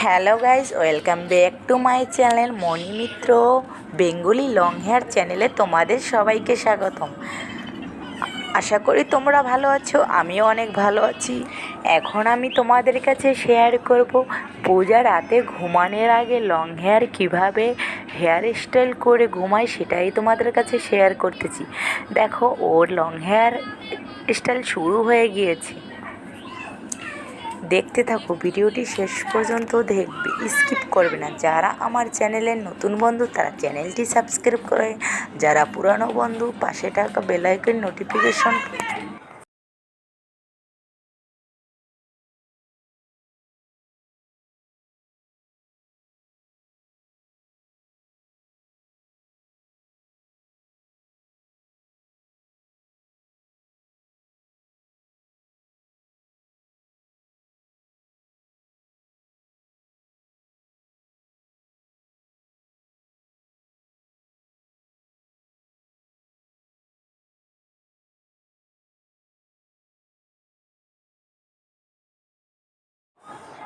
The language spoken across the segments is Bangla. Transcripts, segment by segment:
Hello guys welcome back to my channel Moni Mitra, Bengali long hair চ্যানেলে তোমাদের সবাইকে স্বাগতম। আশা করি তোমরা ভালো আছো, আমিও অনেক ভালো আছি। এখন আমি তোমাদের কাছে শেয়ার করব পূজা রাতে ঘুমানোর আগে লং হেয়ার কীভাবে হেয়ার স্টাইল করে ঘুমায় সেটাই তোমাদের কাছে শেয়ার করতেছি। দেখো, ওর লং হেয়ার স্টাইল শুরু হয়ে গিয়েছে। দেখতে থাকো, ভিডিওটি শেষ পর্যন্ত দেখবে। স্কিপ করবে না। যারা আমার চ্যানেলের নতুন বন্ধু, তারা চ্যানেলটি সাবস্ক্রাইব করে, যারা পুরানো বন্ধু, পাশে থাকা বেলাইকের নোটিফিকেশন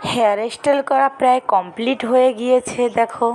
হেয়ার স্টাইল করা প্রায় কমপ্লিট হয়ে গিয়েছে দেখো।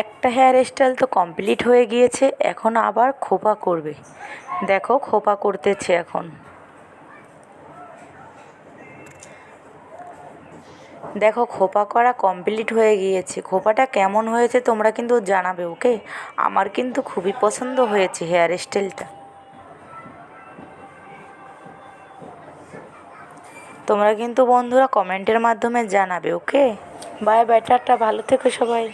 একটা হেয়ার স্টাইল তো কমপ্লিট হয়ে গিয়েছে, এখন আবার খোপা করবে। দেখো, খোপা করতেছে এখন। দেখো, খোপা করা কমপ্লিট হয়ে গিয়েছে। খোপাটা কেমন হয়েছে তোমরা কিন্তু জানাবে, ওকে? আমার কিন্তু খুবই পছন্দ হয়েছে হেয়ার স্টাইলটা তোমরা কিন্তু বন্ধুরা কমেন্টের মাধ্যমে জানাবে, ওকে? বাই বাই টাটা, ভালো থেকো সবাই।